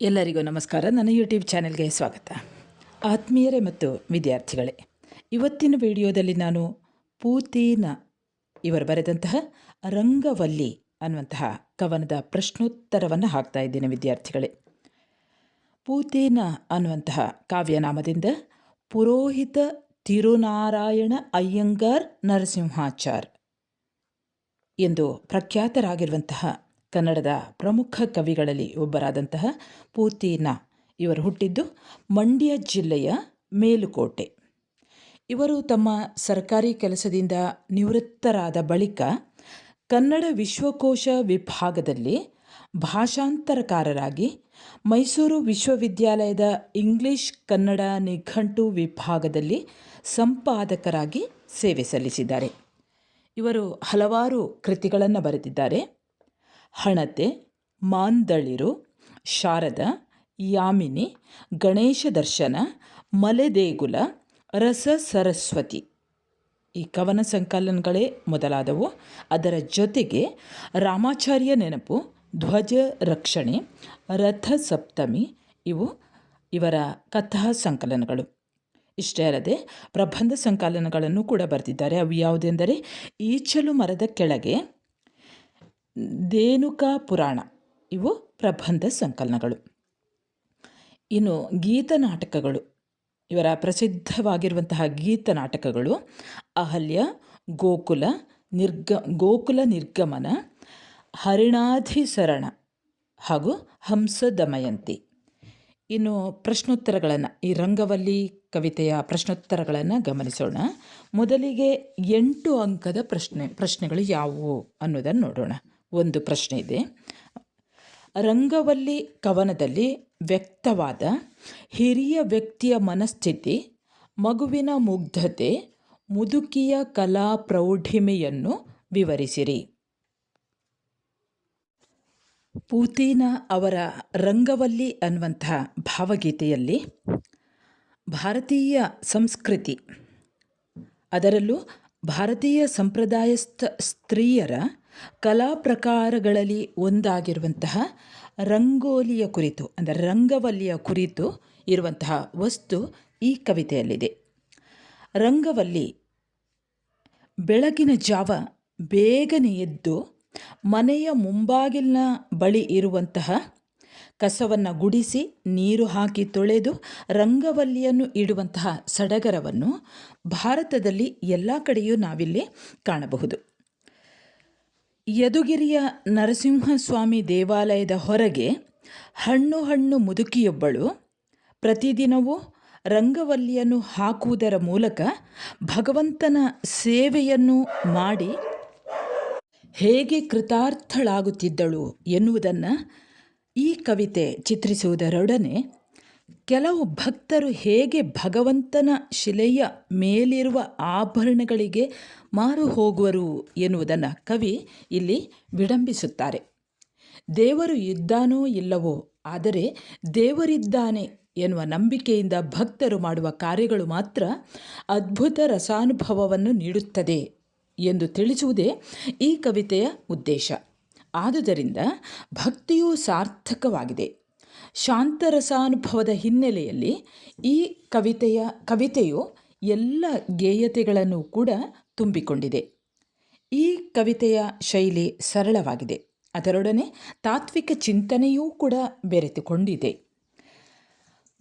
ಎಲ್ಲರಿಗೂ ನಮಸ್ಕಾರ. ನನ್ನ ಯೂಟ್ಯೂಬ್ ಚಾನೆಲ್ಗೆ ಸ್ವಾಗತ. ಆತ್ಮೀಯರೇ ಮತ್ತು ವಿದ್ಯಾರ್ಥಿಗಳೇ, ಇವತ್ತಿನ ವಿಡಿಯೋದಲ್ಲಿ ನಾನು ಪೂತೀನ ಇವರು ಬರೆದಂತಹ ರಂಗವಲ್ಲಿ ಅನ್ನುವಂತಹ ಕವನದ ಪ್ರಶ್ನೋತ್ತರವನ್ನು ಹಾಕ್ತಾ ಇದ್ದೇನೆ ವಿದ್ಯಾರ್ಥಿಗಳೇ. ಪೂತೇನ ಅನ್ನುವಂತಹ ಕಾವ್ಯನಾಮದಿಂದ ಪುರೋಹಿತ ತಿರುನಾರಾಯಣ ಅಯ್ಯಂಗಾರ್ ನರಸಿಂಹಾಚಾರ್ ಎಂದು ಪ್ರಖ್ಯಾತರಾಗಿರುವಂತಹ ಕನ್ನಡದ ಪ್ರಮುಖ ಕವಿಗಳಲ್ಲಿ ಒಬ್ಬರಾದಂತಹ ಪೂತಿನಾ ಇವರು ಹುಟ್ಟಿದ್ದು ಮಂಡ್ಯ ಜಿಲ್ಲೆಯ ಮೇಲುಕೋಟೆ. ಇವರು ತಮ್ಮ ಸರ್ಕಾರಿ ಕೆಲಸದಿಂದ ನಿವೃತ್ತರಾದ ಬಳಿಕ ಕನ್ನಡ ವಿಶ್ವಕೋಶ ವಿಭಾಗದಲ್ಲಿ ಭಾಷಾಂತರಕಾರರಾಗಿ ಮೈಸೂರು ವಿಶ್ವವಿದ್ಯಾಲಯದ ಇಂಗ್ಲಿಷ್ ಕನ್ನಡ ನಿಘಂಟು ವಿಭಾಗದಲ್ಲಿ ಸಂಪಾದಕರಾಗಿ ಸೇವೆ ಸಲ್ಲಿಸಿದ್ದಾರೆ. ಇವರು ಹಲವಾರು ಕೃತಿಗಳನ್ನು ಬರೆದಿದ್ದಾರೆ. ಹಣತೆ, ಮಾಂದಳಿರು, ಶಾರದ, ಯಾಮಿನಿ, ಗಣೇಶ ದರ್ಶನ, ಮಲೆದೇಗುಲ, ರಸ ಸರಸ್ವತಿ. ಈ ಕವನ ಸಂಕಲನಗಳೇ ಮೊದಲಾದವು. ಅದರ ಜೊತೆಗೆ ರಾಮಾಚಾರ್ಯ ನೆನಪು, ಧ್ವಜ ರಕ್ಷಣೆ, ರಥ ಸಪ್ತಮಿ, ಇವು ಇವರ ಕಥಾ ಸಂಕಲನಗಳು. ಇಷ್ಟೇ ಅಲ್ಲದೆ ಪ್ರಬಂಧ ಸಂಕಲನಗಳನ್ನು ಕೂಡ ಬರೆದಿದ್ದಾರೆ. ಅವು ಯಾವುದೆಂದರೆ ಈಚಲು ಮರದ ಕೆಳಗೆ ದೇನುಕಾ ಪುರಾಣ. ಇವು ಪ್ರಬಂಧ ಸಂಕಲನಗಳು. ಇನ್ನು ಗೀತ ನಾಟಕಗಳು. ಇವರ ಪ್ರಸಿದ್ಧವಾಗಿರುವಂತಹ ಗೀತ ನಾಟಕಗಳು ಅಹಲ್ಯ, ಗೋಕುಲ, ನಿರ್ಗ, ಗೋಕುಲ ನಿರ್ಗಮನ ಹರಿಣಾಧಿಸರಣ ಹಾಗೂ ಹಂಸ ದಮಯಂತಿ. ಇನ್ನು ಪ್ರಶ್ನೋತ್ತರಗಳನ್ನು, ಈ ರಂಗವಲ್ಲಿ ಕವಿತೆಯ ಪ್ರಶ್ನೋತ್ತರಗಳನ್ನು ಗಮನಿಸೋಣ. ಮೊದಲಿಗೆ ಎಂಟು ಅಂಕದ ಪ್ರಶ್ನೆ, ಪ್ರಶ್ನೆಗಳು ಯಾವುವು ಅನ್ನೋದನ್ನು ನೋಡೋಣ. ಒಂದು ಪ್ರಶ್ನೆ ಇದೆ. ರಂಗವಲ್ಲಿ ಕವನದಲ್ಲಿ ವ್ಯಕ್ತವಾದ ಹಿರಿಯ ವ್ಯಕ್ತಿಯ ಮನಸ್ಥಿತಿ, ಮಗುವಿನ ಮುಗ್ಧತೆ, ಮುದುಕಿಯ ಕಲಾ ಪ್ರೌಢಿಮೆಯನ್ನು ವಿವರಿಸಿರಿ. ಪೂತೀನ ಅವರ ರಂಗವಲ್ಲಿ ಅನ್ನುವಂತಹ ಭಾವಗೀತೆಯಲ್ಲಿ ಭಾರತೀಯ ಸಂಸ್ಕೃತಿ, ಅದರಲ್ಲೂ ಭಾರತೀಯ ಸಂಪ್ರದಾಯಸ್ಥ ಸ್ತ್ರೀಯರ ಕಲಾ ಪ್ರಕಾರಗಳಲ್ಲಿ ಒಂದಾಗಿರುವಂತಹ ರಂಗೋಲಿಯ ಕುರಿತು, ಅಂದರೆ ರಂಗವಲ್ಲಿಯ ಕುರಿತು ಇರುವಂತಹ ವಸ್ತು ಈ ಕವಿತೆಯಲ್ಲಿದೆ. ರಂಗವಲ್ಲಿ ಬೆಳಗಿನ ಜಾವ ಬೇಗನೆ ಎದ್ದು ಮನೆಯ ಮುಂಬಾಗಿಲಿನ ಬಳಿ ಇರುವಂತಹ ಕಸವನ್ನು ಗುಡಿಸಿ ನೀರು ಹಾಕಿ ತೊಳೆದು ರಂಗವಲ್ಲಿಯನ್ನು ಇಡುವಂತಹ ಸಡಗರವನ್ನು ಭಾರತದಲ್ಲಿ ಎಲ್ಲ ಕಡೆಯೂ ನಾವಿಲ್ಲಿ ಕಾಣಬಹುದು. ಯದುಗಿರಿಯ ನರಸಿಂಹಸ್ವಾಮಿ ದೇವಾಲಯದ ಹೊರಗೆ ಹಣ್ಣು ಹಣ್ಣು ಮುದುಕಿಯೊಬ್ಬಳು ಪ್ರತಿದಿನವೂ ರಂಗವಲ್ಲಿಯನ್ನು ಹಾಕುವುದರ ಮೂಲಕ ಭಗವಂತನ ಸೇವೆಯನ್ನು ಮಾಡಿ ಹೇಗೆ ಕೃತಾರ್ಥಳಾಗುತ್ತಿದ್ದಳು ಎನ್ನುವುದನ್ನು ಈ ಕವಿತೆ ಚಿತ್ರಿಸುವುದರೊಡನೆ ಕೆಲವು ಭಕ್ತರು ಹೇಗೆ ಭಗವಂತನ ಶಿಲೆಯ ಮೇಲಿರುವ ಆಭರಣಗಳಿಗೆ ಮಾರು ಹೋಗುವರು ಎನ್ನುವುದನ್ನು ಕವಿ ಇಲ್ಲಿ ವಿಡಂಬಿಸುತ್ತಾರೆ. ದೇವರು ಇದ್ದಾನೋ ಇಲ್ಲವೋ, ಆದರೆ ದೇವರಿದ್ದಾನೆ ಎನ್ನುವ ನಂಬಿಕೆಯಿಂದ ಭಕ್ತರು ಮಾಡುವ ಕಾರ್ಯಗಳು ಮಾತ್ರ ಅದ್ಭುತ ರಸಾನುಭವವನ್ನು ನೀಡುತ್ತದೆ ಎಂದು ತಿಳಿಸುವುದೇ ಈ ಕವಿತೆಯ ಉದ್ದೇಶ. ಆದುದರಿಂದ ಭಕ್ತಿಯು ಸಾರ್ಥಕವಾಗಿದೆ. ಶಾಂತರಸಾನುಭವದ ಹಿನ್ನೆಲೆಯಲ್ಲಿ ಈ ಕವಿತೆಯ, ಕವಿತೆಯು ಎಲ್ಲ ಗೇಯತೆಗಳನ್ನು ಕೂಡ ತುಂಬಿಕೊಂಡಿದೆ. ಈ ಕವಿತೆಯ ಶೈಲಿ ಸರಳವಾಗಿದೆ. ಅದರೊಡನೆ ತಾತ್ವಿಕ ಚಿಂತನೆಯೂ ಕೂಡ ಬೆರೆತುಕೊಂಡಿದೆ.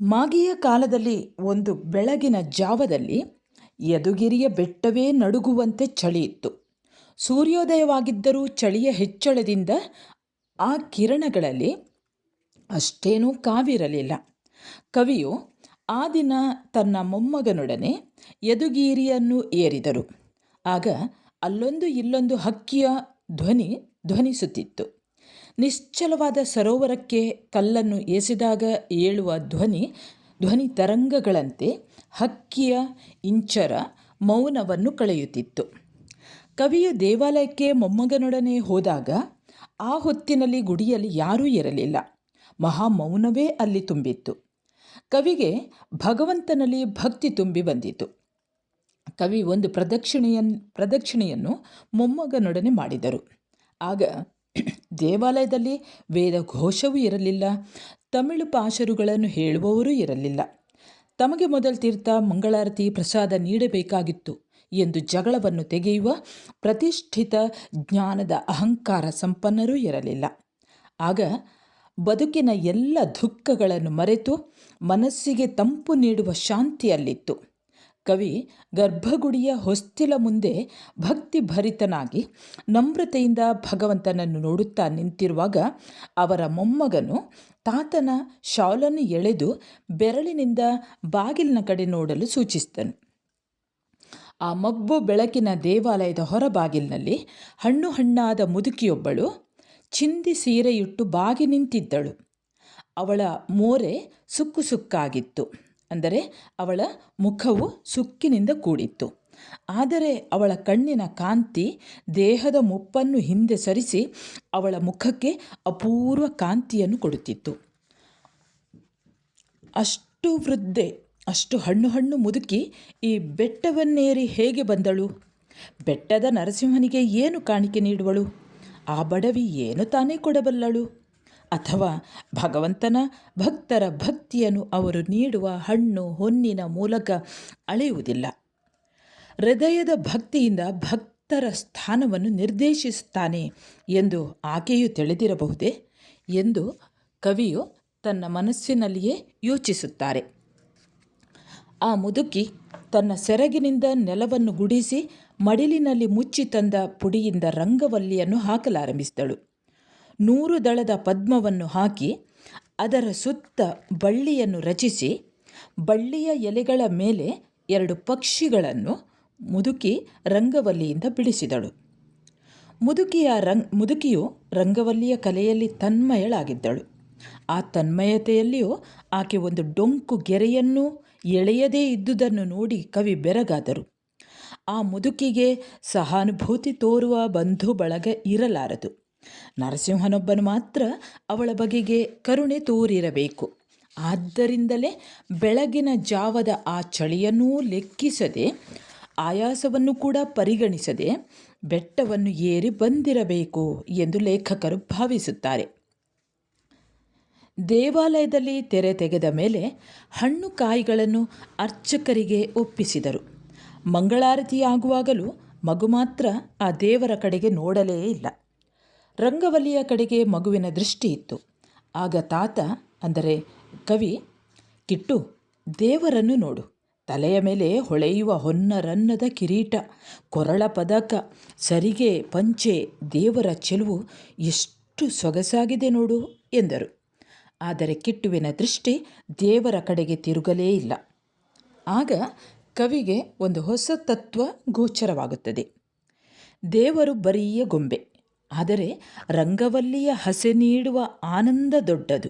ಮಾಗಿಯ ಕಾಲದಲ್ಲಿ ಒಂದು ಬೆಳಗಿನ ಜಾವದಲ್ಲಿ ಯದುಗಿರಿಯ ಬೆಟ್ಟವೇ ನಡುಗುವಂತೆ ಚಳಿ ಇತ್ತು. ಸೂರ್ಯೋದಯವಾಗಿದ್ದರೂ ಚಳಿಯ ಹೆಚ್ಚಳದಿಂದ ಆ ಕಿರಣಗಳಲ್ಲಿ ಅಷ್ಟೇನೂ ಕಾವಿರಲಿಲ್ಲ. ಕವಿಯು ಆ ದಿನ ತನ್ನ ಮೊಮ್ಮಗನೊಡನೆ ಯದುಗೀರಿಯನ್ನು ಏರಿದರು. ಆಗ ಅಲ್ಲೊಂದು ಇಲ್ಲೊಂದು ಹಕ್ಕಿಯ ಧ್ವನಿ ಧ್ವನಿಸುತ್ತಿತ್ತು. ನಿಶ್ಚಲವಾದ ಸರೋವರಕ್ಕೆ ಕಲ್ಲನ್ನು ಎಸೆದಾಗ ಏಳುವ ಧ್ವನಿ ಧ್ವನಿ ತರಂಗಗಳಂತೆ ಹಕ್ಕಿಯ ಇಂಚರ ಮೌನವನ್ನು ಕಳೆಯುತ್ತಿತ್ತು. ಕವಿಯು ದೇವಾಲಯಕ್ಕೆ ಮೊಮ್ಮಗನೊಡನೆ ಹೋದಾಗ ಆ ಹೊತ್ತಿನಲ್ಲಿ ಗುಡಿಯಲ್ಲಿ ಯಾರೂ ಇರಲಿಲ್ಲ. ಮಹಾಮೌನವೇ ಅಲ್ಲಿ ತುಂಬಿತ್ತು. ಕವಿಗೆ ಭಗವಂತನಲ್ಲಿ ಭಕ್ತಿ ತುಂಬಿ ಬಂದಿತು. ಕವಿ ಒಂದು ಪ್ರದಕ್ಷಿಣೆಯನ್, ಪ್ರದಕ್ಷಿಣೆಯನ್ನು ಮೊಮ್ಮಗನೊಡನೆ ಮಾಡಿದರು. ಆಗ ದೇವಾಲಯದಲ್ಲಿ ವೇದ ಘೋಷವೂ ಇರಲಿಲ್ಲ. ತಮಿಳು ಪಾಶರುಗಳನ್ನು ಹೇಳುವವರೂ ಇರಲಿಲ್ಲ. ತಮಗೆ ಮೊದಲ ತೀರ್ಥ ಮಂಗಳಾರತಿ ಪ್ರಸಾದ ನೀಡಬೇಕಾಗಿತ್ತು ಎಂದು ಜಗಳವನ್ನು ತೆಗೆಯುವ ಪ್ರತಿಷ್ಠಿತ ಜ್ಞಾನದ ಅಹಂಕಾರ ಸಂಪನ್ನರೂ ಇರಲಿಲ್ಲ. ಆಗ ಬದುಕಿನ ಎಲ್ಲ ದುಃಖಗಳನ್ನು ಮರೆತು ಮನಸ್ಸಿಗೆ ತಂಪು ನೀಡುವ ಶಾಂತಿಯಲ್ಲಿತ್ತು. ಕವಿ ಗರ್ಭಗುಡಿಯ ಹೊಸ್ತಿಲ ಮುಂದೆ ಭಕ್ತಿ ಭರಿತನಾಗಿ ನಮ್ರತೆಯಿಂದ ಭಗವಂತನನ್ನು ನೋಡುತ್ತಾ ನಿಂತಿರುವಾಗ ಅವರ ಮೊಮ್ಮಗನು ತಾತನ ಶಾಲನ್ನು ಎಳೆದು ಬೆರಳಿನಿಂದ ಬಾಗಿಲಿನ ಕಡೆ ನೋಡಲು ಸೂಚಿಸಿದನು. ಆ ಮಬ್ಬು ಬೆಳಕಿನ ದೇವಾಲಯದ ಹೊರಬಾಗಿಲಿನಲ್ಲಿ ಹಣ್ಣು ಹಣ್ಣಾದ ಮುದುಕಿಯೊಬ್ಬಳು ಚಿಂದಿ ಸೀರೆಯುಟ್ಟು ಬಾಗಿ ನಿಂತಿದ್ದಳು. ಅವಳ ಮೋರೆ ಸುಕ್ಕು ಸುಕ್ಕಾಗಿತ್ತು. ಅಂದರೆ ಅವಳ ಮುಖವು ಸುಕ್ಕಿನಿಂದ ಕೂಡಿತ್ತು. ಆದರೆ ಅವಳ ಕಣ್ಣಿನ ಕಾಂತಿ ದೇಹದ ಮುಪ್ಪನ್ನು ಹಿಂದೆ ಸರಿಸಿ ಅವಳ ಮುಖಕ್ಕೆ ಅಪೂರ್ವ ಕಾಂತಿಯನ್ನು ಕೊಡುತ್ತಿತ್ತು. ಅಷ್ಟು ವೃದ್ಧೆ, ಅಷ್ಟು ಹಣ್ಣು ಹಣ್ಣು ಮುದುಕಿ ಈ ಬೆಟ್ಟವನ್ನೇರಿ ಹೇಗೆ ಬಂದಳು? ಬೆಟ್ಟದ ನರಸಿಂಹನಿಗೆ ಏನು ಕಾಣಿಕೆ ನೀಡುವಳು? ಆ ಬಡವಿ ಏನು ತಾನೇ ಕೊಡಬಲ್ಲಳು? ಅಥವಾ ಭಗವಂತನ ಭಕ್ತರ ಭಕ್ತಿಯನ್ನು ಅವರು ನೀಡುವ ಹಣ್ಣು ಹೊನ್ನಿನ ಮೂಲಕ ಅಳೆಯುವುದಿಲ್ಲ. ಹೃದಯದ ಭಕ್ತಿಯಿಂದ ಭಕ್ತರ ಸ್ಥಾನವನ್ನು ನಿರ್ದೇಶಿಸುತ್ತಾನೆ ಎಂದು ಆಕೆಯು ತಿಳಿದಿರಬಹುದೇ ಎಂದು ಕವಿಯು ತನ್ನ ಮನಸ್ಸಿನಲ್ಲಿಯೇ ಯೋಚಿಸುತ್ತಾರೆ. ಆ ಮುದುಕಿ ತನ್ನ ಸೆರಗಿನಿಂದ ನೆಲವನ್ನು ಗುಡಿಸಿ ಮಡಿಲಿನಲ್ಲಿ ಮುಚ್ಚಿ ತಂದ ಪುಡಿಯಿಂದ ರಂಗವಲ್ಲಿಯನ್ನು ಹಾಕಲಾರಂಭಿಸಿದಳು. ನೂರು ದಳದ ಪದ್ಮವನ್ನು ಹಾಕಿ ಅದರ ಸುತ್ತ ಬಳ್ಳಿಯನ್ನು ರಚಿಸಿ ಬಳ್ಳಿಯ ಎಲೆಗಳ ಮೇಲೆ ಎರಡು ಪಕ್ಷಿಗಳನ್ನು ಮುದುಕಿ ರಂಗವಲ್ಲಿಯಿಂದ ಬಿಡಿಸಿದಳು. ಮುದುಕಿಯ ರಂಗ್, ಮುದುಕಿಯು ರಂಗವಲ್ಲಿಯ ಕಲೆಯಲ್ಲಿ ತನ್ಮಯಳಾಗಿದ್ದಳು. ಆ ತನ್ಮಯತೆಯಲ್ಲಿಯೂ ಆಕೆ ಒಂದು ಡೊಂಕು ಗೆರೆಯನ್ನು ಎಳೆಯದೇ ಇದ್ದುದನ್ನು ನೋಡಿ ಕವಿ ಬೆರಗಾದರು. ಆ ಮುದುಕಿಗೆ ಸಹಾನುಭೂತಿ ತೋರುವ ಬಂಧು ಬಳಗ ಇರಲಾರದು. ನರಸಿಂಹನೊಬ್ಬನು ಮಾತ್ರ ಅವಳ ಬಗೆಗೆ ಕರುಣೆ ತೋರಿರಬೇಕು. ಆದ್ದರಿಂದಲೇ ಬೆಳಗಿನ ಜಾವದ ಆ ಚಳಿಯನ್ನೂ ಲೆಕ್ಕಿಸದೆ, ಆಯಾಸವನ್ನು ಕೂಡ ಪರಿಗಣಿಸದೆ ಬೆಟ್ಟವನ್ನು ಏರಿ ಬಂದಿರಬೇಕು ಎಂದು ಲೇಖಕರು ಭಾವಿಸುತ್ತಾರೆ. ದೇವಾಲಯದಲ್ಲಿ ತೆರೆ ತೆಗೆದ ಮೇಲೆ ಹಣ್ಣು ಕಾಯಿಗಳನ್ನು ಅರ್ಚಕರಿಗೆ ಒಪ್ಪಿಸಿದರು. ಮಂಗಳಾರತಿಯಾಗುವಾಗಲೂ ಮಗು ಮಾತ್ರ ಆ ದೇವರ ಕಡೆಗೆ ನೋಡಲೇ ಇಲ್ಲ. ರಂಗವಲ್ಲಿಯ ಕಡೆಗೆ ಮಗುವಿನ ದೃಷ್ಟಿ ಇತ್ತು. ಆಗ ತಾತ, ಅಂದರೆ ಕವಿ, ಕಿಟ್ಟು, ದೇವರನ್ನು ನೋಡು. ತಲೆಯ ಮೇಲೆ ಹೊಳೆಯುವ ಹೊನ್ನರನ್ನದ ಕಿರೀಟ, ಕೊರಳ ಪದಕ, ಸರಿಗೆ ಪಂಚೆ, ದೇವರ ಚೆಲುವು ಎಷ್ಟು ಸೊಗಸಾಗಿದೆ ನೋಡು, ಎಂದರು. ಆದರೆ ಕಿಟ್ಟುವಿನ ದೃಷ್ಟಿ ದೇವರ ಕಡೆಗೆ ತಿರುಗಲೇ ಇಲ್ಲ. ಆಗ ಕವಿಗೆ ಒಂದು ಹೊಸ ತತ್ವ ಗೋಚರವಾಗುತ್ತದೆ. ದೇವರು ಬರಿಯ ಗೊಂಬೆ, ಆದರೆ ರಂಗವಲ್ಲಿಯ ಹಸೆ ನೀಡುವ ಆನಂದ ದೊಡ್ಡದು.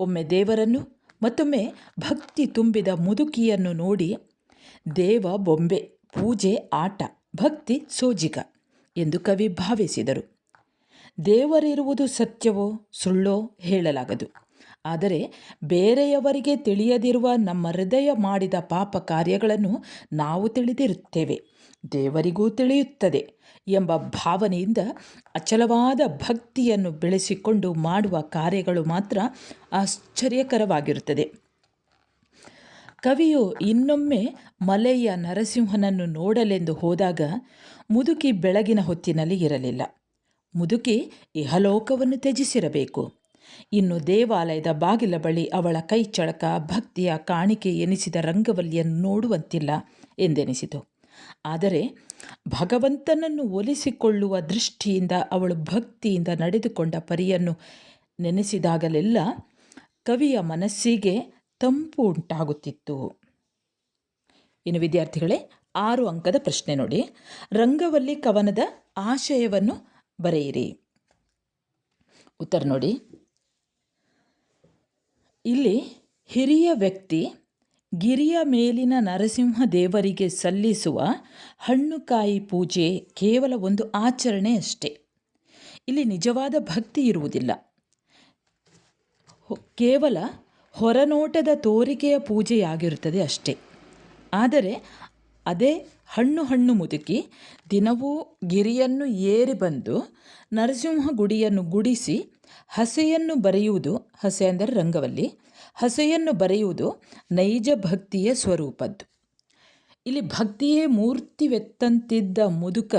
ಒಮ್ಮೆ ದೇವರನ್ನು, ಮತ್ತೊಮ್ಮೆ ಭಕ್ತಿ ತುಂಬಿದ ಮುದುಕಿಯನ್ನು ನೋಡಿ, ದೇವ ಬೊಂಬೆ, ಪೂಜೆ ಆಟ, ಭಕ್ತಿ ಸೋಜಿಗ ಎಂದು ಕವಿ ಭಾವಿಸಿದರು. ದೇವರಿರುವುದು ಸತ್ಯವೋ ಸುಳ್ಳೋ ಹೇಳಲಾಗದು. ಆದರೆ ಬೇರೆಯವರಿಗೆ ತಿಳಿಯದಿರುವ ನಮ್ಮ ಹೃದಯ ಮಾಡಿದ ಪಾಪ ಕಾರ್ಯಗಳನ್ನು ನಾವು ತಿಳಿದಿರುತ್ತೇವೆ. ದೇವರಿಗೂ ತಿಳಿಯುತ್ತದೆ ಎಂಬ ಭಾವನೆಯಿಂದ ಅಚಲವಾದ ಭಕ್ತಿಯನ್ನು ಬೆಳೆಸಿಕೊಂಡು ಮಾಡುವ ಕಾರ್ಯಗಳು ಮಾತ್ರ ಆಶ್ಚರ್ಯಕರವಾಗಿರುತ್ತದೆ. ಕವಿಯು ಇನ್ನೊಮ್ಮೆ ಮಲೆಯ ನರಸಿಂಹನನ್ನು ನೋಡಲೆಂದು ಹೋದಾಗ ಮುದುಕಿ ಬೆಳಗಿನ ಹೊತ್ತಿನಲ್ಲಿ ಇರಲಿಲ್ಲ. ಮುದುಕಿ ಇಹಲೋಕವನ್ನು ತ್ಯಜಿಸಿರಬೇಕು. ಇನ್ನು ದೇವಾಲಯದ ಬಾಗಿಲ ಬಳಿ ಅವಳ ಕೈ ಚಳಕ ಭಕ್ತಿಯ ಕಾಣಿಕೆ ಎನಿಸಿದ ರಂಗವಲ್ಲಿಯನ್ನು ನೋಡುವಂತಿಲ್ಲ ಎಂದೆನಿಸಿತು. ಆದರೆ ಭಗವಂತನನ್ನು ಒಲಿಸಿಕೊಳ್ಳುವ ದೃಷ್ಟಿಯಿಂದ ಅವಳು ಭಕ್ತಿಯಿಂದ ನಡೆದುಕೊಂಡ ಪರಿಯನ್ನು ನೆನೆಸಿದಾಗಲೆಲ್ಲ ಕವಿಯ ಮನಸ್ಸಿಗೆ ತಂಪು ಉಂಟಾಗುತ್ತಿತ್ತು. ಇನ್ನು ವಿದ್ಯಾರ್ಥಿಗಳೇ, ಆರು ಅಂಕದ ಪ್ರಶ್ನೆ ನೋಡಿ. ರಂಗವಲ್ಲಿ ಕವನದ ಆಶಯವನ್ನು ಬರೆಯಿರಿ. ಉತ್ತರ ನೋಡಿ. ಇಲ್ಲಿ ಹಿರಿಯ ವ್ಯಕ್ತಿ ಗಿರಿಯ ಮೇಲಿನ ನರಸಿಂಹ ದೇವರಿಗೆ ಸಲ್ಲಿಸುವ ಹಣ್ಣುಕಾಯಿ ಪೂಜೆ ಕೇವಲ ಒಂದು ಆಚರಣೆ ಅಷ್ಟೇ. ಇಲ್ಲಿ ನಿಜವಾದ ಭಕ್ತಿ ಇರುವುದಿಲ್ಲ. ಕೇವಲ ಹೊರನೋಟದ ತೋರಿಕೆಯ ಪೂಜೆಯಾಗಿರುತ್ತದೆ ಅಷ್ಟೇ. ಆದರೆ ಅದೇ ಹಣ್ಣು ಹಣ್ಣು ಮುದುಕಿ ದಿನವೂ ಗಿರಿಯನ್ನು ಏರಿ ಬಂದು ನರಸಿಂಹ ಗುಡಿಯನ್ನು ಗುಡಿಸಿ ಹಸೆಯನ್ನು ಬರೆಯುವುದು, ಹಸೆ ಅಂದರೆ ರಂಗವಲ್ಲಿ, ಹಸೆಯನ್ನು ಬರೆಯುವುದು ನೈಜ ಭಕ್ತಿಯ ಸ್ವರೂಪದ್ದು. ಇಲ್ಲಿ ಭಕ್ತಿಯೇ ಮೂರ್ತಿವೆತ್ತಂತಿದ್ದ ಮುದುಕ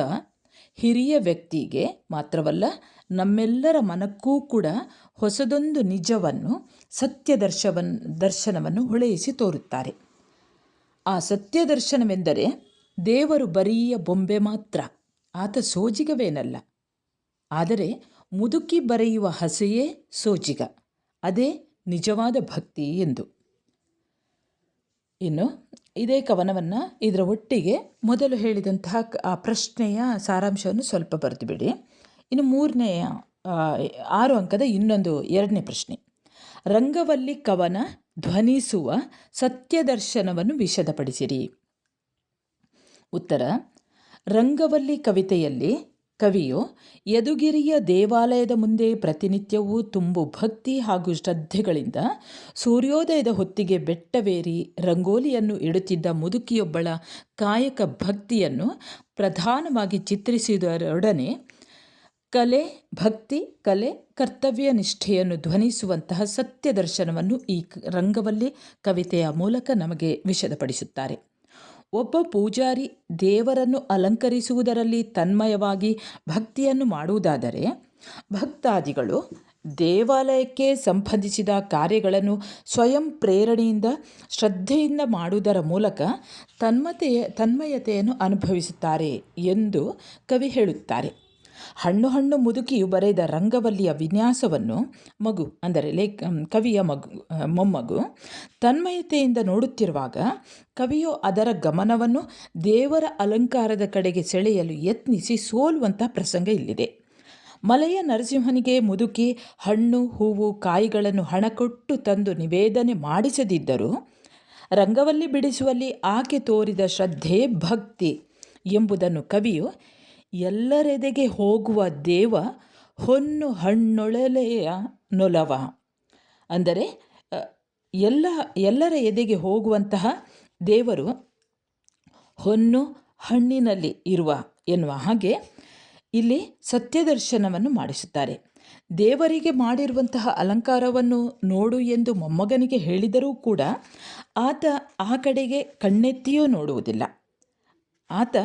ಹಿರಿಯ ವ್ಯಕ್ತಿಗೆ ಮಾತ್ರವಲ್ಲ, ನಮ್ಮೆಲ್ಲರ ಮನಕ್ಕೂ ಕೂಡ ಹೊಸದೊಂದು ನಿಜವನ್ನು ಸತ್ಯ ದರ್ಶವನ್ ದರ್ಶನವನ್ನು ಹೊಳೆಯಿಸಿ ತೋರುತ್ತಾರೆ. ಆ ಸತ್ಯ ದರ್ಶನವೆಂದರೆ ದೇವರು ಬರೀಯ ಬೊಂಬೆ ಮಾತ್ರ, ಆತ ಸೋಜಿಗವೇನಲ್ಲ. ಆದರೆ ಮುದುಕಿ ಬರೆಯುವ ಹಸೆಯೇ ಸೋಜಿಗ. ಅದೇ ನಿಜವಾದ ಭಕ್ತಿ ಎಂದು. ಇನ್ನು ಇದೇ ಕವನವನ್ನು ಇದರ ಒಟ್ಟಿಗೆ ಮೊದಲು ಹೇಳಿದಂತಹ ಆ ಪ್ರಶ್ನೆಯ ಸಾರಾಂಶವನ್ನು ಸ್ವಲ್ಪ ಬರೆದುಬಿಡಿ. ಇನ್ನು ಮೂರನೆಯ ಆರು ಅಂಕದ ಇನ್ನೊಂದು ಎರಡನೇ ಪ್ರಶ್ನೆ. ರಂಗವಲ್ಲಿ ಕವನ ಧ್ವನಿಸುವ ಸತ್ಯದರ್ಶನವನ್ನು ವಿಶದಪಡಿಸಿರಿ ಉತ್ತರ, ರಂಗವಲ್ಲಿ ಕವಿತೆಯಲ್ಲಿ ಕವಿಯು ಯದುಗಿರಿಯ ದೇವಾಲಯದ ಮುಂದೆ ಪ್ರತಿನಿತ್ಯವೂ ತುಂಬು ಭಕ್ತಿ ಹಾಗೂ ಶ್ರದ್ಧೆಗಳಿಂದ ಸೂರ್ಯೋದಯದ ಹೊತ್ತಿಗೆ ಬೆಟ್ಟವೇರಿ ರಂಗೋಲಿಯನ್ನು ಇಡುತ್ತಿದ್ದ ಮುದುಕಿಯೊಬ್ಬಳ ಕಾಯಕ ಭಕ್ತಿಯನ್ನು ಪ್ರಧಾನವಾಗಿ ಚಿತ್ರಿಸಿದರೊಡನೆ ಕಲೆ, ಭಕ್ತಿ, ಕಲೆ, ಕರ್ತವ್ಯ ನಿಷ್ಠೆಯನ್ನು ಧ್ವನಿಸುವಂತಹ ಸತ್ಯ ದರ್ಶನವನ್ನು ಈ ರಂಗವಲ್ಲಿ ಕವಿತೆಯ ಮೂಲಕ ನಮಗೆ ವಿಶದಪಡಿಸುತ್ತಾರೆ ಒಬ್ಬ ಪೂಜಾರಿ ದೇವರನ್ನು ಅಲಂಕರಿಸುವುದರಲ್ಲಿ ತನ್ಮಯವಾಗಿ ಭಕ್ತಿಯನ್ನು ಮಾಡುವುದಾದರೆ ಭಕ್ತಾದಿಗಳು ದೇವಾಲಯಕ್ಕೆ ಸಂಬಂಧಿಸಿದ ಕಾರ್ಯಗಳನ್ನು ಸ್ವಯಂ ಪ್ರೇರಣೆಯಿಂದ ಶ್ರದ್ಧೆಯಿಂದ ಮಾಡುವುದರ ಮೂಲಕ ತನ್ಮತೆಯ ತನ್ಮಯತೆಯನ್ನು ಅನುಭವಿಸುತ್ತಾರೆ ಎಂದು ಕವಿ ಹೇಳುತ್ತಾರೆ. ಹಣ್ಣು ಹಣ್ಣು ಮುದುಕಿಯು ಬರೆದ ರಂಗವಲ್ಲಿಯ ವಿನ್ಯಾಸವನ್ನು ಮಗು, ಅಂದರೆ ಲೇಖ ಕವಿಯ ಮಗು ಮೊಮ್ಮಗು ತನ್ಮಯತೆಯಿಂದ ನೋಡುತ್ತಿರುವಾಗ ಕವಿಯು ಅದರ ಗಮನವನ್ನು ದೇವರ ಅಲಂಕಾರದ ಕಡೆಗೆ ಸೆಳೆಯಲು ಯತ್ನಿಸಿ ಸೋಲುವಂಥ ಪ್ರಸಂಗ ಇಲ್ಲಿದೆ. ಮಲೆಯ ನರಸಿಂಹನಿಗೆ ಮುದುಕಿ ಹಣ್ಣು, ಹೂವು, ಕಾಯಿಗಳನ್ನು ಹಣ ಕೊಟ್ಟು ತಂದು ನಿವೇದನೆ ಮಾಡಿಸದಿದ್ದರೂ ರಂಗವಲ್ಲಿ ಬಿಡಿಸುವಲ್ಲಿ ಆಕೆ ತೋರಿದ ಶ್ರದ್ಧೆ, ಭಕ್ತಿ ಎಂಬುದನ್ನು ಕವಿಯು ಎಲ್ಲರೆದೆಗೆ ಹೋಗುವ ದೇವ ಹೊನ್ನು ಹಣ್ಣೊಳಲೆಯ ನೊಲವ. ಅಂದರೆ ಎಲ್ಲ, ಎಲ್ಲರ ಎದೆಗೆ ಹೋಗುವಂತಹ ದೇವರು ಹೊನ್ನು ಹಣ್ಣಿನಲ್ಲಿ ಇರುವ ಎನ್ನುವ ಹಾಗೆ ಇಲ್ಲಿ ಸತ್ಯದರ್ಶನವನ್ನು ಮಾಡಿಸುತ್ತಾರೆ. ದೇವರಿಗೆ ಮಾಡಿರುವಂತಹ ಅಲಂಕಾರವನ್ನು ನೋಡು ಎಂದು ಮೊಮ್ಮಗನಿಗೆ ಹೇಳಿದರೂ ಕೂಡ ಆತ ಆ ಕಡೆಗೆ ಕಣ್ಣೆತ್ತಿಯೂ ನೋಡುವುದಿಲ್ಲ. ಆತ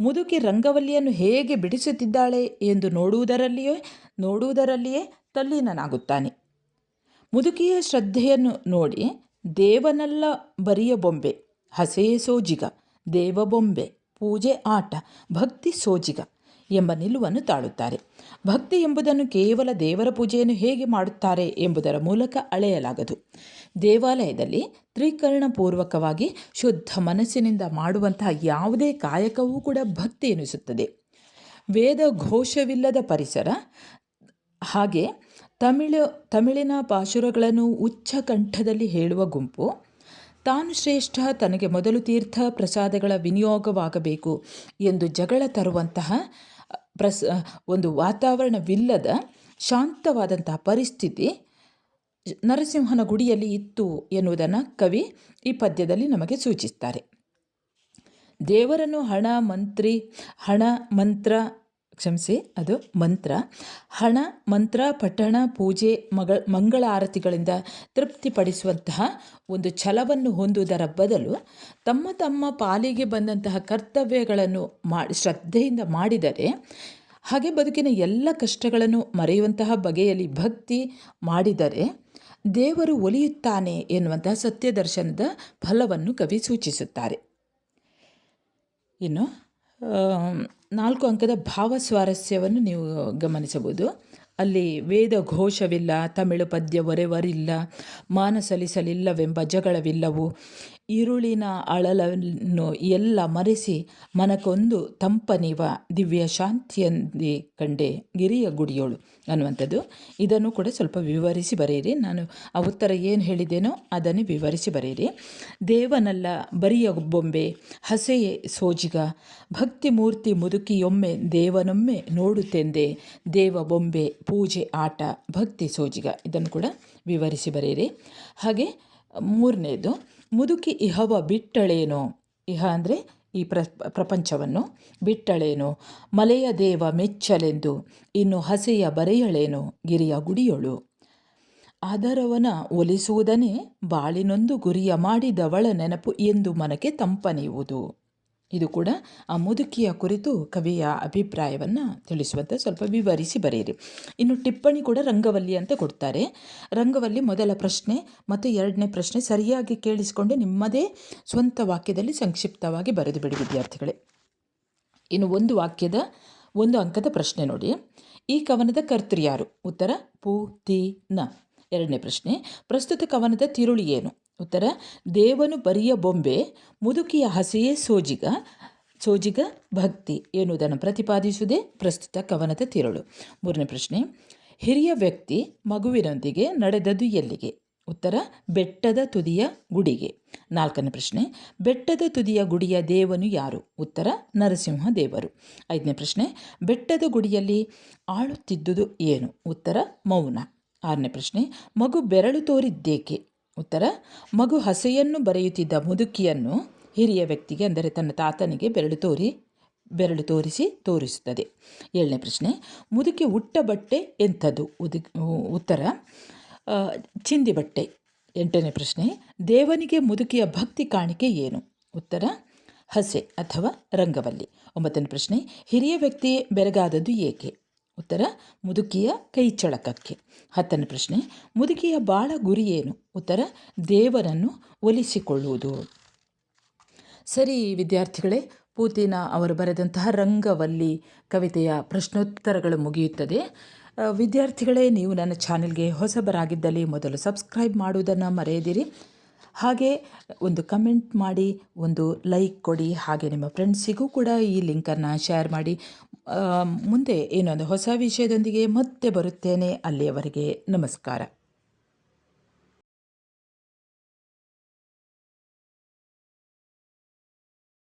ಮುದುಕಿ ರಂಗವಲ್ಲಿಯನ್ನು ಹೇಗೆ ಬಿಡಿಸುತ್ತಿದ್ದಾಳೆ ಎಂದು ನೋಡುವುದರಲ್ಲಿಯೇ ನೋಡುವುದರಲ್ಲಿಯೇ ತಲ್ಲೀನನಾಗುತ್ತಾನೆ. ಮುದುಕಿಯ ಶ್ರದ್ಧೆಯನ್ನು ನೋಡಿ ದೇವನಲ್ಲ ಬರಿಯ ಬೊಂಬೆ, ಹಸೆಯೇ ಸೋಜಿಗ, ದೇವ ಬೊಂಬೆ, ಪೂಜೆ ಆಟ, ಭಕ್ತಿ ಸೋಜಿಗ ಎಂಬ ನಿಲುವನ್ನು ತಾಳುತ್ತಾರೆ. ಭಕ್ತಿ ಎಂಬುದನ್ನು ಕೇವಲ ದೇವರ ಪೂಜೆಯನ್ನು ಹೇಗೆ ಮಾಡುತ್ತಾರೆ ಎಂಬುದರ ಮೂಲಕ ಅಳೆಯಲಾಗದು. ದೇವಾಲಯದಲ್ಲಿ ತ್ರಿಕರಣಪೂರ್ವಕವಾಗಿ ಶುದ್ಧ ಮನಸ್ಸಿನಿಂದ ಮಾಡುವಂತಹ ಯಾವುದೇ ಕಾಯಕವೂ ಕೂಡ ಭಕ್ತಿ ಎನಿಸುತ್ತದೆ. ವೇದ ಘೋಷವಿಲ್ಲದ ಪರಿಸರ, ಹಾಗೆ ತಮಿಳು, ತಮಿಳಿನ ಪಾಶುರಗಳನ್ನು ಉಚ್ಚ ಕಂಠದಲ್ಲಿ ಹೇಳುವ ಗುಂಪು ತಾನು ಶ್ರೇಷ್ಠ, ತನಗೆ ಮೊದಲು ತೀರ್ಥ ಪ್ರಸಾದಗಳ ವಿನಿಯೋಗವಾಗಬೇಕು ಎಂದು ಜಗಳ ತರುವಂತಹ, ಪ್ರಸ, ಒಂದು ವಾತಾವರಣವಿಲ್ಲದ, ಶಾಂತವಾದಂತಹ ಪರಿಸ್ಥಿತಿ ನರಸಿಂಹನ ಗುಡಿಯಲ್ಲಿ ಇತ್ತು ಎನ್ನುವುದನ್ನು ಕವಿ ಈ ಪದ್ಯದಲ್ಲಿ ನಮಗೆ ಸೂಚಿಸ್ತಾರೆ. ದೇವರನ್ನು ಹಣ ಮಂತ್ರಿ, ಹಣ ಮಂತ್ರ ಕ್ಷಮಿಸಿ, ಅದು ಮಂತ್ರ. ಹಣ, ಮಂತ್ರ, ಪಠಣ, ಪೂಜೆ, ಮಗಳ ಮಂಗಳಾರತಿಗಳಿಂದ ತೃಪ್ತಿಪಡಿಸುವಂತಹ ಒಂದು ಛಲವನ್ನು ಹೊಂದುವುದರ ಬದಲು ತಮ್ಮ ತಮ್ಮ ಪಾಲಿಗೆ ಬಂದಂತಹ ಕರ್ತವ್ಯಗಳನ್ನು ಮಾಡಿ ಶ್ರದ್ಧೆಯಿಂದ ಮಾಡಿದರೆ ಹಾಗೆ ಬದುಕಿನ ಎಲ್ಲ ಕಷ್ಟಗಳನ್ನು ಮರೆಯುವಂತಹ ಬಗೆಯಲ್ಲಿ ಭಕ್ತಿ ಮಾಡಿದರೆ ದೇವರು ಒಲಿಯುತ್ತಾನೆ ಎನ್ನುವಂತಹ ಸತ್ಯ ದರ್ಶನದ ಫಲವನ್ನು ಕವಿ ಸೂಚಿಸುತ್ತಾರೆ. ಇನ್ನು ನಾಲ್ಕು ಅಂಕದ ಭಾವ ಸ್ವಾರಸ್ಯವನ್ನು ನೀವು ಗಮನಿಸಬಹುದು. ಅಲ್ಲಿ ವೇದ ಘೋಷವಿಲ್ಲ, ತಮಿಳು ಪದ್ಯ ಒರೆವರಿಲ್ಲ, ಮಾನ ಸಲಿಸಲಿಲ್ಲವೆಂಬ ಜಗಳವಿಲ್ಲವು. ഇരുಳಿನ ಅಳಲನ್ನು ಎಲ್ಲ ಮರೆಸಿ ಮನಕ್ಕೊಂದು ತಂಪನಿವ ದಿವ್ಯ ಶಾಂತಿಯಂದಿ ಕಂಡೆ ಗಿರಿಯ ಗುಡಿಯೋಳು ಅನ್ನುವಂಥದ್ದು. ಇದನ್ನು ಕೂಡ ಸ್ವಲ್ಪ ವಿವರಿಸಿ ಬರೆಯಿರಿ. ನಾನು ಆ ಉತ್ತರ ಏನು ಹೇಳಿದ್ದೇನೋ ಅದನ್ನು ವಿವರಿಸಿ ಬರೆಯಿರಿ. ದೇವನಲ್ಲ ಬರಿಯ ಬೊಂಬೆ, ಹಸೆಯೇ ಸೋಜಿಗ, ಭಕ್ತಿ ಮೂರ್ತಿ ಮುದುಕಿಯೊಮ್ಮೆ ದೇವನೊಮ್ಮೆ ನೋಡುತ್ತೆಂದೆ ದೇವ ಬೊಂಬೆ ಪೂಜೆ ಆಟ ಭಕ್ತಿ ಸೋಜಿಗ. ಇದನ್ನು ಕೂಡ ವಿವರಿಸಿ ಬರೆಯಿರಿ. ಹಾಗೆ ಮೂರನೇದು, ಮುದುಕಿ ಇಹವ ಬಿಟ್ಟಳೇನೋ? ಇಹ ಅಂದರೆ ಈ ಪ್ರ, ಪ್ರಪಂಚವನ್ನು. ಬಿಟ್ಟಳೇನು? ಮಲೆಯ ದೇವ ಮೆಚ್ಚಲೆಂದು, ಇನ್ನು ಹಸೆಯ ಬರೆಯಳೇನು? ಗಿರಿಯ ಗುಡಿಯೊಳು. ಆದರವನ ಒಲಿಸುವುದನೇ ಬಾಳಿನೊಂದು ಗುರಿಯ ಮಾಡಿದವಳ ನೆನಪು ಎಂದು ಮನಕ್ಕೆ ತಂಪನೆಯುವುದು. ಇದು ಕೂಡ ಆ ಮುದುಕಿಯ ಕುರಿತು ಕವಿಯ ಅಭಿಪ್ರಾಯವನ್ನು ತಿಳಿಸುವಂತೆ ಸ್ವಲ್ಪ ವಿವರಿಸಿ ಬರೆಯಿರಿ. ಇನ್ನು ಟಿಪ್ಪಣಿ ಕೂಡ ರಂಗವಲ್ಲಿ ಅಂತ ಕೊಡ್ತಾರೆ. ರಂಗವಲ್ಲಿ ಮೊದಲ ಪ್ರಶ್ನೆ ಮತ್ತು ಎರಡನೇ ಪ್ರಶ್ನೆ ಸರಿಯಾಗಿ ಕೇಳಿಸಿಕೊಂಡು ನಿಮ್ಮದೇ ಸ್ವಂತ ವಾಕ್ಯದಲ್ಲಿ ಸಂಕ್ಷಿಪ್ತವಾಗಿ ಬರೆದು ಬಿಡಿ ವಿದ್ಯಾರ್ಥಿಗಳೇ. ಇನ್ನು ಒಂದು ವಾಕ್ಯದ ಒಂದು ಅಂಕದ ಪ್ರಶ್ನೆ ನೋಡಿ. ಈ ಕವನದ ಕರ್ತೃ ಯಾರು? ಉತ್ತರ ಪೂ ತಿ ನ. ಎರಡನೇ ಪ್ರಶ್ನೆ, ಪ್ರಸ್ತುತ ಕವನದ ತಿರುಳಿ ಏನು? ಉತ್ತರ, ದೇವನು ಬರಿಯ ಬೊಂಬೆ, ಮುದುಕಿಯ ಹಸೆಯೇ ಸೋಜಿಗ ಸೋಜಿಗ ಭಕ್ತಿ ಎನ್ನುವುದನ್ನು ಪ್ರತಿಪಾದಿಸುವುದೇ ಪ್ರಸ್ತುತ ಕವನದ ತಿರುಳು. ಮೂರನೇ ಪ್ರಶ್ನೆ, ಹಿರಿಯ ವ್ಯಕ್ತಿ ಮಗುವಿನೊಂದಿಗೆ ನಡೆದದು ಎಲ್ಲಿಗೆ? ಉತ್ತರ, ಬೆಟ್ಟದ ತುದಿಯ ಗುಡಿಗೆ. ನಾಲ್ಕನೇ ಪ್ರಶ್ನೆ, ಬೆಟ್ಟದ ತುದಿಯ ಗುಡಿಯ ದೇವನು ಯಾರು? ಉತ್ತರ, ನರಸಿಂಹ ದೇವರು. ಐದನೇ ಪ್ರಶ್ನೆ, ಬೆಟ್ಟದ ಗುಡಿಯಲ್ಲಿ ಆಳುತ್ತಿದ್ದುದು ಏನು? ಉತ್ತರ, ಮೌನ. ಆರನೇ ಪ್ರಶ್ನೆ, ಮಗು ಬೆರಳು ತೋರಿದ್ದೇಕೆ? ಉತ್ತರ, ಮಗು ಹಸೆಯನ್ನು ಬರೆಯುತ್ತಿದ್ದ ಮುದುಕಿಯನ್ನು ಹಿರಿಯ ವ್ಯಕ್ತಿಗೆ, ಅಂದರೆ ತನ್ನ ತಾತನಿಗೆ ಬೆರಳು ತೋರಿ, ಬೆರಳು ತೋರಿಸಿ ತೋರಿಸುತ್ತದೆ. ಏಳನೇ ಪ್ರಶ್ನೆ, ಮುದುಕಿ ಉಟ್ಟ ಬಟ್ಟೆ ಎಂಥದ್ದು ಉದು, ಉತ್ತರ ಚಿಂದಿ ಬಟ್ಟೆ. ಎಂಟನೇ ಪ್ರಶ್ನೆ, ದೇವನಿಗೆ ಮುದುಕಿಯ ಭಕ್ತಿ ಕಾಣಿಕೆ ಏನು? ಉತ್ತರ, ಹಸೆ ಅಥವಾ ರಂಗವಲ್ಲಿ. ಒಂಬತ್ತನೇ ಪ್ರಶ್ನೆ, ಹಿರಿಯ ವ್ಯಕ್ತಿ ಬೆರಗಾದದ್ದು ಏಕೆ? ಉತ್ತರ, ಮುದುಕಿಯ ಕೈ ಚಳಕಕ್ಕೆ. ಹತ್ತನೇ ಪ್ರಶ್ನೆ, ಮುದುಕಿಯ ಬಾಳ ಗುರಿ ಏನು? ಉತ್ತರ, ದೇವರನ್ನು ಒಲಿಸಿಕೊಳ್ಳುವುದು. ಸರಿ ವಿದ್ಯಾರ್ಥಿಗಳೇ, ಪೂತಿನ ಅವರು ಬರೆದಂತಹ ರಂಗವಲ್ಲಿ ಕವಿತೆಯ ಪ್ರಶ್ನೋತ್ತರಗಳು ಮುಗಿಯುತ್ತದೆ. ವಿದ್ಯಾರ್ಥಿಗಳೇ, ನೀವು ನನ್ನ ಚಾನೆಲ್ಗೆ ಹೊಸಬರಾಗಿದ್ದಲ್ಲಿ ಮೊದಲು ಸಬ್ಸ್ಕ್ರೈಬ್ ಮಾಡುವುದನ್ನು ಮರೆಯದಿರಿ. ಹಾಗೆ ಒಂದು ಕಮೆಂಟ್ ಮಾಡಿ, ಒಂದು ಲೈಕ್ ಕೊಡಿ. ಹಾಗೆ ನಿಮ್ಮ ಫ್ರೆಂಡ್ಸಿಗೂ ಕೂಡ ಈ ಲಿಂಕನ್ನು ಶೇರ್ ಮಾಡಿ. ಮುಂದೆ ಏನೊಂದು ಹೊಸ ವಿಷಯದೊಂದಿಗೆ ಮತ್ತೆ ಬರುತ್ತೇನೆ. ಅಲ್ಲಿಯವರೆಗೆ ನಮಸ್ಕಾರ.